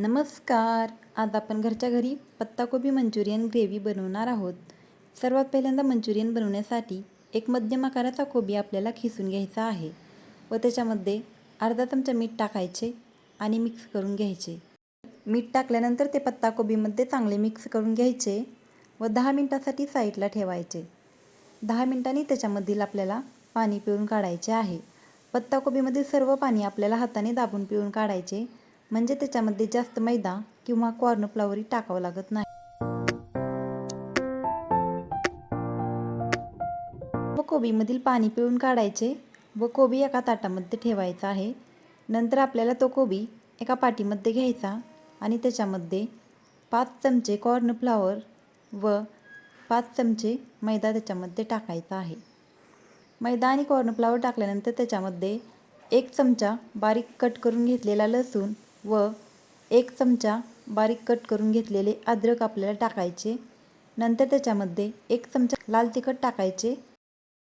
नमस्कार. आज आपण घरच्या घरी पत्ताकोबी मंचुरियन ग्रेव्ही बनवणार आहोत. सर्वात पहिल्यांदा मंचुरियन बनवण्यासाठी एक मध्यम आकाराचा कोबी आपल्याला खिसून घ्यायचा आहे व त्याच्यामध्ये अर्धा चमचा मीठ टाकायचे आणि मिक्स करून घ्यायचे. मीठ टाकल्यानंतर ते पत्ताकोबीमध्ये चांगले मिक्स करून घ्यायचे व दहा मिनटासाठी साईडला ठेवायचे. दहा मिनटांनी त्याच्यामधील आपल्याला पाणी पिळून काढायचे आहे. पत्ताकोबीमधील सर्व पाणी आपल्याला हाताने दाबून पिळून काढायचे म्हणजे त्याच्यामध्ये जास्त मैदा किंवा कॉर्नफ्लॉवरही टाकावं लागत नाही. व कोबीमधील पाणी पिळून काढायचे व कोबी एका ताटामध्ये ठेवायचा आहे. नंतर आपल्याला तो कोबी एका पाटीमध्ये घ्यायचा आणि त्याच्यामध्ये पाच चमचे कॉर्नफ्लॉवर व पाच चमचे मैदा त्याच्यामध्ये टाकायचा आहे. मैदा आणि कॉर्नफ्लॉवर टाकल्यानंतर त्याच्यामध्ये एक चमचा बारीक कट करून घेतलेला लसूण व एक चमचा बारीक कट करून घेतलेले अद्रक आपल्याला टाकायचे. नंतर त्याच्यामध्ये एक चमचा लाल तिखट टाकायचे.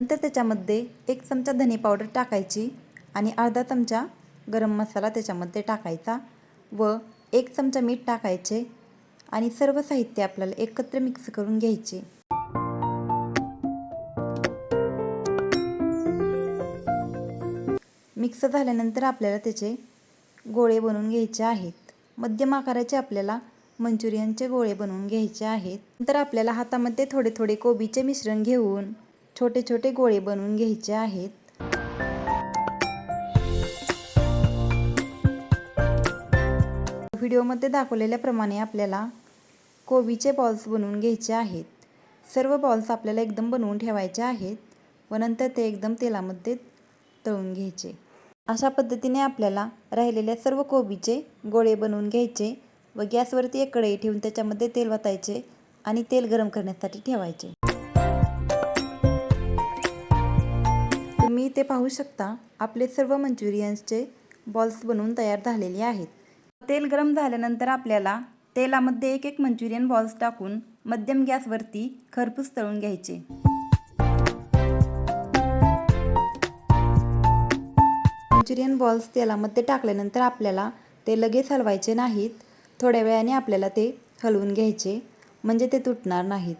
नंतर त्याच्यामध्ये एक चमचा धने पावडर टाकायची आणि अर्धा चमचा गरम मसाला त्याच्यामध्ये टाकायचा व एक चमचा मीठ टाकायचे आणि सर्व साहित्य आपल्याला एकत्र मिक्स करून घ्यायचे. मिक्स झाल्यानंतर आपल्याला त्याचे गोळे बनवून घ्यायचे आहेत. मध्यम आकाराचे आपल्याला मंचुरियनचे गोळे बनवून घ्यायचे आहेत. नंतर आपल्याला हातामध्ये थोडे थोडे कोबीचे मिश्रण घेऊन छोटे छोटे गोळे बनवून घ्यायचे आहेत. व्हिडिओमध्ये दाखवलेल्याप्रमाणे आपल्याला कोबीचे बॉल्स बनवून घ्यायचे आहेत. सर्व बॉल्स आपल्याला एकदम बनवून ठेवायचे आहेत व नंतर ते एकदम तेलामध्ये तळून घ्यायचे. अशा पद्धतीने आपल्याला राहिलेल्या सर्व कोबीचे गोळे बनवून घ्यायचे व गॅसवरती एक कढई ठेवून त्याच्यामध्ये तेल वातायचे आणि तेल गरम करण्यासाठी ठेवायचे. तुम्ही इथे पाहू शकता आपले सर्व मंचुरियन्सचे बॉल्स बनवून तयार झालेले आहेत. तेल गरम झाल्यानंतर आपल्याला तेलामध्ये एक एक मंचुरियन बॉल्स टाकून मध्यम गॅसवरती खरपूस तळून घ्यायचे. मंचुरियन बॉल्स तेलामध्ये टाकल्यानंतर आपल्याला ते लगेच हलवायचे नाहीत. थोड्या वेळाने आपल्याला ते हलवून घ्यायचे म्हणजे ते तुटणार नाहीत.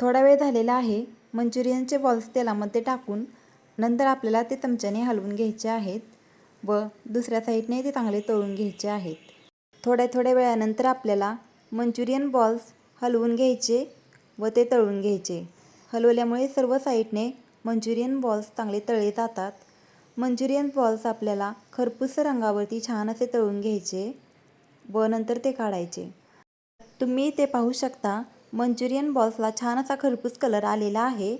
थोडा वेळ झालेला आहे. मंचुरियनचे बॉल्स तेलामध्ये टाकून नंतर आपल्याला ते चमच्याने हलवून घ्यायचे आहेत व दुसऱ्या साईडने ते चांगले तळून घ्यायचे आहेत. थोड्या थोड्या वेळानंतर आपल्याला मंचुरियन बॉल्स हलवून घ्यायचे व ते तळून घ्यायचे. हलवल्यामुळे सर्व साईडने मंचुरियन बॉल्स चांगले तळले जातात. मंचुरियन बॉल्स आपल्याला खरपूस रंगावरती छान असे तळून घ्यायचे व नंतर ते काढायचे. तुम्ही ते पाहू शकता मंचुरियन बॉल्सला छान असा खरपूस कलर आलेला आहे.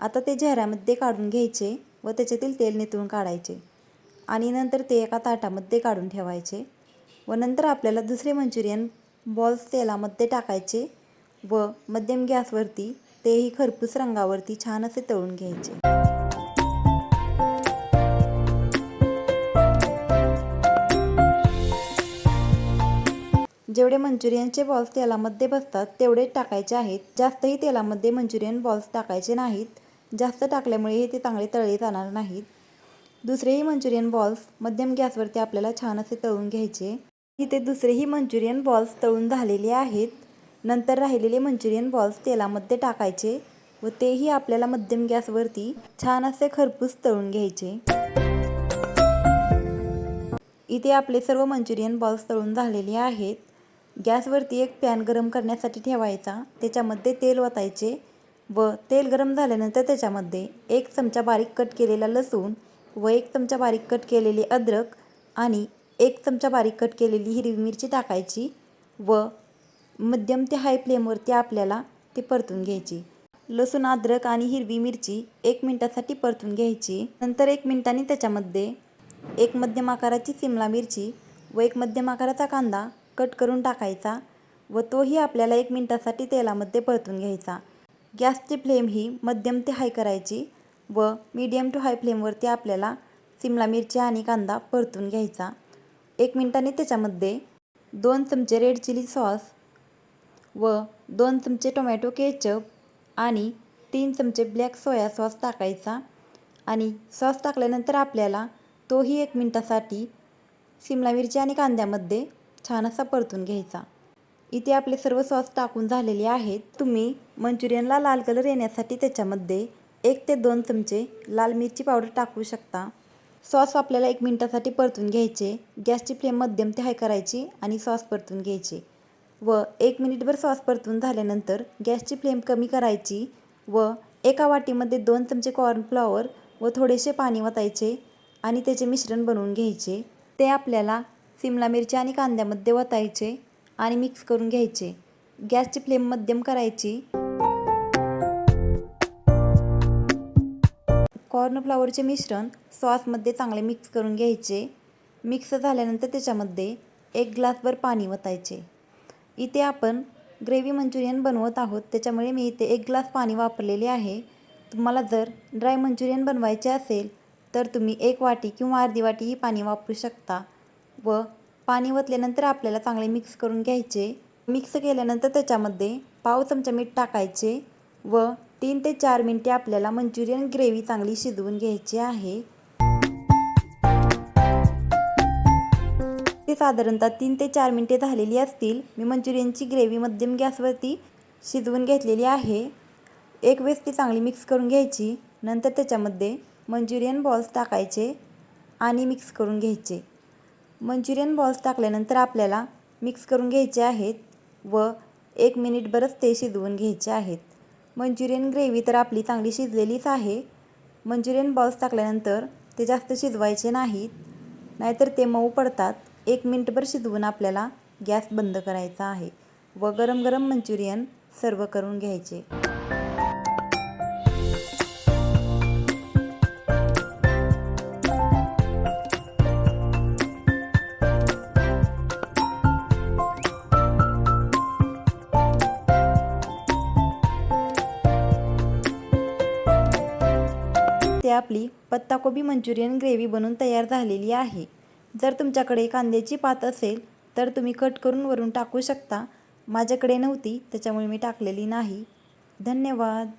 आता ते चेहऱ्यामध्ये काढून घ्यायचे व त्याच्यातील तेल नितळून काढायचे आणि नंतर ते एका ताटामध्ये काढून ठेवायचे व नंतर आपल्याला दुसरे मंचुरियन बॉल्स तेलामध्ये टाकायचे व मध्यम गॅसवरती तेही खरपूस रंगावरती छान असे तळून घ्यायचे. जेवढे मंचुरियनचे बॉल्स तेलामध्ये बसतात तेवढेच टाकायचे आहेत. जास्तही तेलामध्ये मंचुरियन बॉल्स टाकायचे नाहीत. जास्त टाकल्यामुळे हे ते चांगले तळले जाणार नाहीत. दुसरेही मंचुरियन बॉल्स मध्यम गॅसवरती आपल्याला छान असे तळून घ्यायचे. इथे दुसरेही मंचुरियन बॉल्स तळून झालेले आहेत. नंतर राहिलेले मंचुरियन बॉल्स तेलामध्ये टाकायचे व तेही आपल्याला मध्यम गॅसवरती छान असे खरपूस तळून घ्यायचे. इथे आपले सर्व मंचुरियन बॉल्स तळून झालेले आहेत. गॅसवरती एक पॅन गरम करण्यासाठी ठेवायचा. त्याच्यामध्ये तेल ओतायचे व तेल गरम झाल्यानंतर त्याच्यामध्ये एक चमचा बारीक कट केलेला लसूण व एक चमचा बारीक कट केलेले अद्रक आणि एक चमचा बारीक कट केलेली हिरवी मिरची टाकायची व मध्यम ते हाय फ्लेमवरती आपल्याला ते परतून घ्यायची. लसूण अद्रक आणि हिरवी मिरची एक मिनटासाठी परतून घ्यायची. नंतर एक मिनटाने त्याच्यामध्ये एक मध्यम आकाराची सिमला मिरची व एक मध्यम आकाराचा कांदा कट करून टाकायचा व तोही आपल्याला एक मिनटासाठी तेलामध्ये परतून घ्यायचा. गॅसची फ्लेम ही मध्यम ते हाय करायची व मीडियम टू हाय फ्लेमवरती आपल्याला सिमला मिरची आणि कांदा परतून घ्यायचा. एक मिनटाने त्याच्यामध्ये दोन चमचे रेड चिली सॉस व दोन चमचे टोमॅटो केचप आणि तीन चमचे ब्लॅक सोया सॉस टाकायचा आणि सॉस टाकल्यानंतर आपल्याला तोही एक मिनटासाठी सिमला मिरची आणि कांद्यामध्ये छान असा परतून घ्यायचा. इथे आपले सर्व सॉस टाकून झालेले आहेत. तुम्ही मंचुरियनला लाल कलर येण्यासाठी त्याच्यामध्ये एक ते दोन चमचे लाल मिरची पावडर टाकू शकता. सॉस आपल्याला एक मिनटासाठी परतून घ्यायचे. गॅसची फ्लेम मध्यम ते हाय करायची आणि सॉस परतून घ्यायचे. व एक मिनिटभर सॉस परतून झाल्यानंतर गॅसची फ्लेम कमी करायची व एका वाटीमध्ये दोन चमचे कॉर्नफ्लॉवर व थोडेसे पाणी वतायचे आणि त्याचे मिश्रण बनवून घ्यायचे. ते आपल्याला सिमला मिरची आणि कांद्यामध्ये वतायचे आणि मिक्स करून घ्यायचे. गॅसची फ्लेम मध्यम करायची. कॉर्नफ्लॉवरचे मिश्रण सॉसमध्ये चांगले मिक्स करून घ्यायचे. मिक्स झाल्यानंतर त्याच्यामध्ये एक ग्लासभर पाणी वतायचे. इथे आपण ग्रेव्ही मंचुरियन बनवत आहोत त्याच्यामुळे मी इथे एक ग्लास पाणी वापरलेले आहे. तुम्हाला जर ड्राय मंचुरियन बनवायचे असेल तर तुम्ही एक वाटी किंवा अर्धी वाटी ही पाणी वापरू शकता. व पाणी ओतल्यानंतर आपल्याला चांगले मिक्स करून घ्यायचे. मिक्स केल्यानंतर त्याच्यामध्ये पाव चमचा मीठ टाकायचे व तीन ते चार मिनटे आपल्याला मंचुरियन ग्रेव्ही चांगली शिजवून घ्यायची आहे. ते साधारणतः तीन ते चार मिनटे झालेली असतील. मी मंचुरियनची ग्रेव्ही मध्यम गॅसवरती शिजवून घेतलेली आहे. एक वेळेस ती चांगली मिक्स करून घ्यायची. नंतर त्याच्यामध्ये मंचुरियन बॉल्स टाकायचे आणि मिक्स करून घ्यायचे. मंचुरियन बॉल्स टाकल्यानंतर आपल्याला मिक्स करून घ्यायचे आहेत व एक मिनिटभरच ते शिजवून घ्यायचे आहेत. मंचुरियन ग्रेव्ही तर आपली चांगली शिजलेलीच आहे. मंचुरियन बॉल्स टाकल्यानंतर ते जास्त शिजवायचे नाहीत. नाहीतर ते मऊ पडतात. एक मिनटभर शिजवून आपल्याला गॅस बंद करायचा आहे व गरम गरम मंचुरियन सर्व करून घ्यायचे. ते आपली पत्ताकोबी मंचुरियन ग्रेव्ही बनून तयार झालेली आहे. जर तुमच्याकडे कांद्याची पात असेल तर तुम्ही कट करून वरून टाकू शकता. माझ्याकडे नव्हती त्याच्यामुळे मी टाकलेली नाही. धन्यवाद.